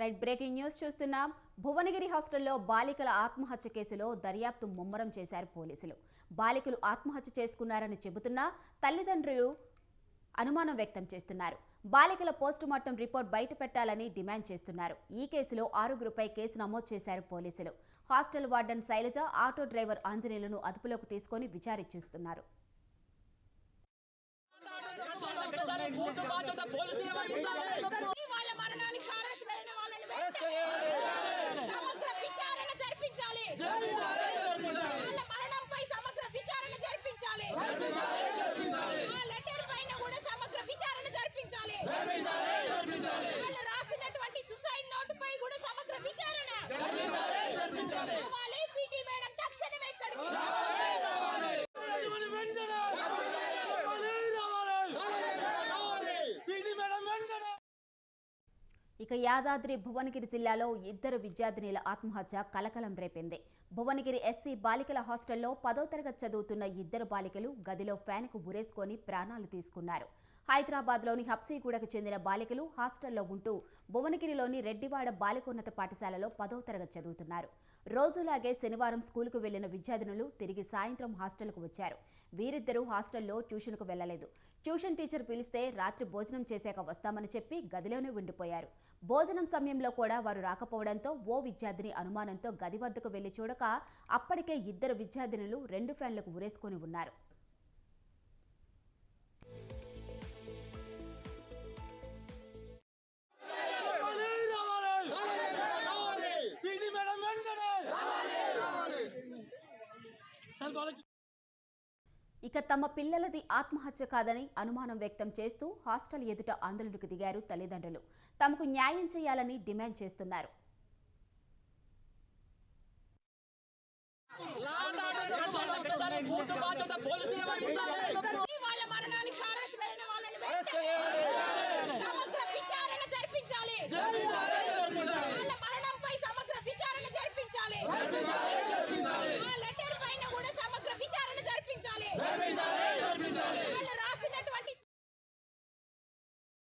Right breaking news చూస్తున్నాం. భువనగిరి హాస్టల్లో బాలికల ఆత్మహత్య కేసులో దర్యాప్తు ముమ్మరం చేశారు పోలీసులు. బాలికలు ఆత్మహత్య చేసుకున్నారని చెబుతున్నా తల్లిదండ్రులు అనుమానం వ్యక్తం చేస్తున్నారు. బాలికల పోస్టుమార్టం రిపోర్ట్ బయట పెట్టాలని డిమాండ్ చేస్తున్నారు. ఈ కేసులో ఆరుగురుపై కేసు నమోదు చేశారు పోలీసులు. Hostel warden Shailaja auto driver ఆంజనేయులను అదుపులోకి తీసుకొని విచారించిస్తున్నారు జరిపించాలి ఇక యాదాద్రి భువనగిరి జిల్లాలో ఇద్దరు విద్యార్థినిల ఆత్మహత్య కలకలం రేపింది. భువనగిరి ఎస్సీ బాలికల హాస్టల్లో పదో తరగతి చదువుతున్న ఇద్దరు బాలికలు గదిలో ఫ్యాన్కు ఉరేసుకొని ప్రాణాలు తీసుకున్నారు. హైదరాబాద్లోని హబ్సీగూడకు చెందిన బాలికలు హాస్టల్లో ఉంటూ భువనగిరిలోని రెడ్డివాడ బాలికోన్నత పాఠశాలలో పదో తరగతి చదువుతున్నారు. రోజులాగే శనివారం స్కూలుకు వెళ్ళిన విద్యార్థినులు తిరిగి సాయంత్రం హాస్టల్కు వచ్చారు. వీరిద్దరూ హాస్టల్లో ట్యూషన్కు వెళ్ళలేదు ట్యూషన్ టీచర్ పిలిస్తే రాత్రి భోజనం చేశాక వస్తామని చెప్పి గదిలోనే ఉండిపోయారు. భోజనం సమయంలో కూడా వారు రాకపోవడంతో ఓ విద్యార్థిని అనుమానంతో గది వద్దకు వెళ్ళి చూడక అప్పటికే ఇద్దరు విద్యార్థినులు రెండు ఫ్యాన్లకు ఉరేసుకొని ఉన్నారు. ఇక తమ పిల్లలది ఆత్మహత్య కాదని అనుమానం వ్యక్తం చేస్తూ హాస్టల్ ఎదుట ఆందోళనకు దిగారు తల్లిదండ్రులు. తమకు న్యాయం చేయాలని డిమాండ్ చేస్తున్నారు. వాళ్ళ మరణానికి కారకులైన వాళ్ళని వెంటనే సమగ్ర విచారణ జరిపించాలి.